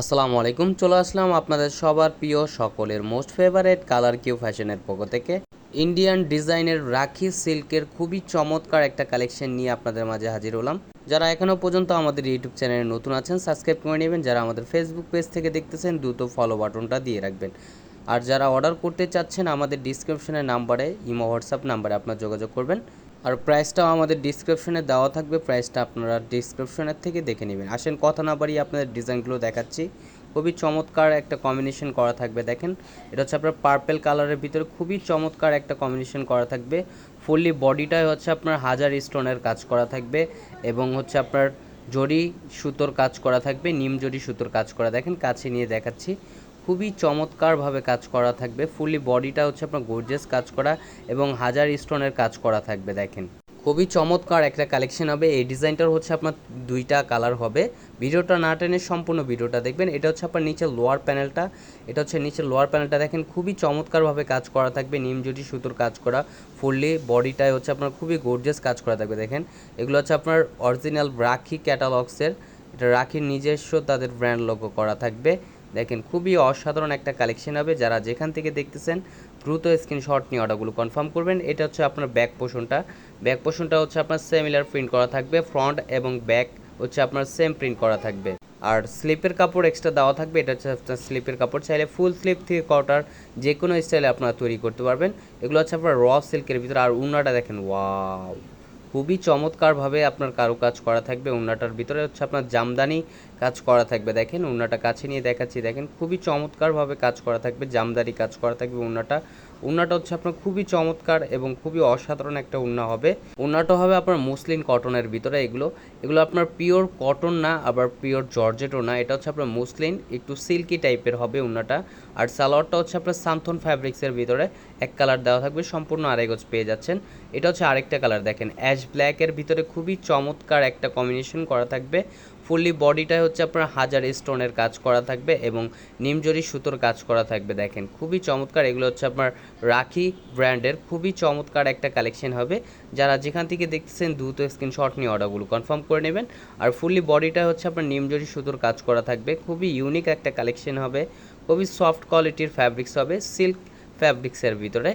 আসসালামু আলাইকুম, চলে আসলাম আপনাদের সবার প্রিয় সকলের মোস্ট ফেভারেট কালার কিউ ফ্যাশনের পক্ষ থেকে। ইন্ডিয়ান ডিজাইনের রাখি সিল্কের খুবই চমৎকার একটা কালেকশন নিয়ে আপনাদের মাঝে হাজির হলাম। যারা এখনও পর্যন্ত আমাদের ইউটিউব চ্যানেলে নতুন আছেন সাবস্ক্রাইব করে নেবেন। যারা আমাদের ফেসবুক পেজ থেকে দেখতেছেন, দ্রুত ফলো বাটনটা দিয়ে রাখবেন। আর যারা অর্ডার করতে চাচ্ছেন, আমাদের ডিসক্রিপশনের নাম্বারে ইমো হোয়াটসঅ্যাপ নাম্বারে আপনার যোগাযোগ করবেন। আর প্রাইসটাও আমাদের ডিসক্রিপশনে দেওয়া থাকবে। প্রাইসটা আপনারা ডিসক্রিপশনের থেকে দেখে নেবেন। আসেন, কথা না বাড়িয়ে আপনাদের ডিজাইনগুলো দেখাচ্ছি। খুবই চমৎকার একটা কম্বিনেশন করা থাকবে, দেখেন। এটা হচ্ছে আপনার পার্পেল কালারের ভিতরে খুবই চমৎকার একটা কম্বিনেশন করা থাকবে। ফুললি বডিটাই হচ্ছে আপনার হাজার স্টোনের কাজ করা থাকবে এবং হচ্ছে আপনার জরি সুতোর কাজ করা থাকবে, নিম জরি সুতোর কাজ করা। দেখেন, কাছে নিয়ে দেখাচ্ছি। খুবই চমৎকারভাবে কাজ করা থাকবে। ফুলি বডিটা হচ্ছে আপনার গর্জেস কাজ করা এবং হাজার স্টোনের কাজ করা থাকবে, দেখেন। খুবই চমৎকার একটা কালেকশন হবে। এই ডিজাইনটার হচ্ছে আপনার দুইটা কালার হবে। ভিডিওটা না টেনে সম্পূর্ণ ভিডিওটা দেখবেন। এটা হচ্ছে আপনার নিচে লোয়ার প্যানেলটা এটা হচ্ছে নিচে লোয়ার প্যানেলটা দেখেন, খুবই চমৎকারভাবে কাজ করা থাকবে। নিমজুটি সুতোর কাজ করা। ফুললি বডিটায় হচ্ছে আপনার খুবই গর্জেস কাজ করা থাকবে, দেখেন। এগুলো হচ্ছে আপনার অরিজিনাল রাখি ক্যাটালগসের এটা রাখির নিজস্ব তাদের ব্র্যান্ড লোগো করা থাকবে। দেখেন খুবই অসাধারণ একটা কালেকশন হবে। যারা যেখান থেকে দেখতেছেন, দ্রুত স্ক্রিনশট নিয়ে অর্ডারগুলো কনফার্ম করবেন। এটা হচ্ছে আপনার ব্যাক পোষণটা ব্যাক পোষণটা হচ্ছে আপনার সিমিলার প্রিন্ট করা থাকবে। ফ্রন্ট এবং ব্যাক হচ্ছে আপনার সেম প্রিন্ট করা থাকবে। আর স্লিপের কাপড় এক্সট্রা দেওয়া থাকবে। এটা হচ্ছে আপনার স্লিপের কাপড়। চাইলে ফুল স্লিপ থেকে কটার যে কোনো স্টাইলে আপনারা তৈরি করতে পারবেন। এগুলো হচ্ছে আপনার র সিল্কের ভিতরে। আর উন্নাটা দেখেন ওয়াও খুবই চমৎকারভাবে আপনার কারুকাজ করা থাকবে। উন্নাটার ভিতরে হচ্ছে আপনার জামদানি কাজ করা থাকবে। দেখেন উন্নাটা কাছে নিয়ে দেখাচ্ছি। দেখেন খুবই চমৎকারভাবে কাজ করা থাকবে, জামদানি কাজ করা থাকবে উন্নাটা। উন্নাটা হচ্ছে আপনার খুবই চমৎকার এবং খুবই অসাধারণ একটা উন্না হবে। উন্নাটা হবে আপনার মুসলিন কটনের ভিতরে এগুলো। এগুলো আপনার পিওর কটন না, আবার পিওর জর্জেটও না। এটা হচ্ছে আপনার মুসলিন, একটু সিল্কি টাইপের হবে উন্নাটা। আর সালোয়ারটা হচ্ছে আপনার সান্থন ফ্যাব্রিক্সের ভিতরে। এক কালার দেওয়া থাকবে, সম্পূর্ণ আড়াই গজ পেয়ে যাচ্ছেন। এটা হচ্ছে আরেকটা কালার, দেখেন, অ্যাশ ব্ল্যাকের ভিতরে খুবই চমৎকার একটা কম্বিনেশন করা থাকবে। ফুললি বডিটায় হচ্ছে আপনার হাজার স্টোনের কাজ করা থাকবে এবং নিমজরি সুতোর কাজ করা থাকবে, দেখেন, খুবই চমৎকার। এগুলো হচ্ছে আপনার রাখি ব্র্যান্ডের খুবই চমৎকার একটা কালেকশন হবে। যারা যেখান থেকে দেখতেছেন, দ্রুত স্ক্রিনশট নিয়ে অর্ডারগুলো কনফার্ম করে নেবেন। আর ফুললি বডিটা হচ্ছে আপনার নিমজরি সুতোর কাজ করা থাকবে, খুবই ইউনিক একটা কালেকশন হবে। খুবই সফট কোয়ালিটির ফ্যাব্রিক্স হবে সিল্ক ফ্যাব্রিক্সের ভিতরে।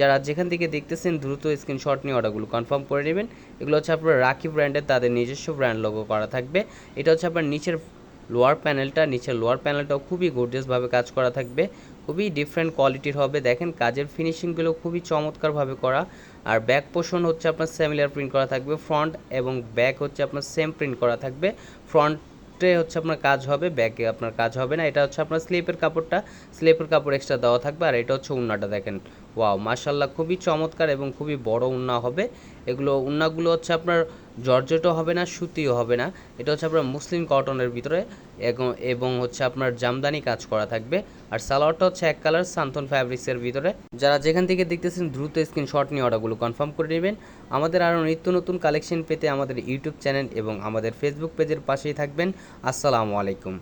যারা যেখান থেকে দেখতেছেন, দ্রুত স্ক্রিনশট নিয়ে অর্ডারগুলো কনফার্ম করে নেবেন। এগুলো হচ্ছে আপনার রাখি ব্র্যান্ডের তাদের নিজস্ব ব্র্যান্ড লোগো করা থাকবে। এটা হচ্ছে আপনার নিচের লোয়ার প্যানেলটা নিচের লোয়ার প্যানেলটাও খুবই গর্জিয়াসভাবে কাজ করা থাকবে। খুবই ডিফারেন্ট কোয়ালিটির হবে। দেখেন, কাজের ফিনিশিংগুলো খুবই চমৎকারভাবে করা। আর ব্যাক পোর্শন হচ্ছে আপনার সেমিলার প্রিন্ট করা থাকবে। ফ্রন্ট এবং ব্যাক হচ্ছে আপনার সেম প্রিন্ট করা থাকবে। ফ্রন্ট ফ্রন্টে হচ্ছে আপনার কাজ হবে ব্যাকে আপনার কাজ হবে না, এটা হচ্ছে আপনার স্লিপের কাপড়টা, স্লিপের কাপড় এক্সট্রা দেওয়া থাকবে, আর এটা হচ্ছে উন্নাটা দেখেন। ওয়াও মার্শাল্লাহ খুবই চমৎকার এবং খুবই বড় উন্না হবে। এগুলো, উন্নাগুলো হচ্ছে আপনার জর্জেটও হবে না, সুতিও হবে না। এটা হচ্ছে আপনার মুসলিম কটনের ভিতরে এবং হচ্ছে আপনার জামদানি কাজ করা থাকবে। আর সালোয়ারটা হচ্ছে এক কালার সান্থন ফ্যাব্রিক্সের ভিতরে। যারা যেখান থেকে দেখতেছেন, দ্রুত স্ক্রিনশট নিয়ে অর্ডারগুলো কনফার্ম করে নেবেন। আমাদের আরও নিত্য নতুন কালেকশন পেতে আমাদের ইউটিউব চ্যানেল এবং আমাদের ফেসবুক পেজের পাশেই থাকবেন। আসসালামু আলাইকুম।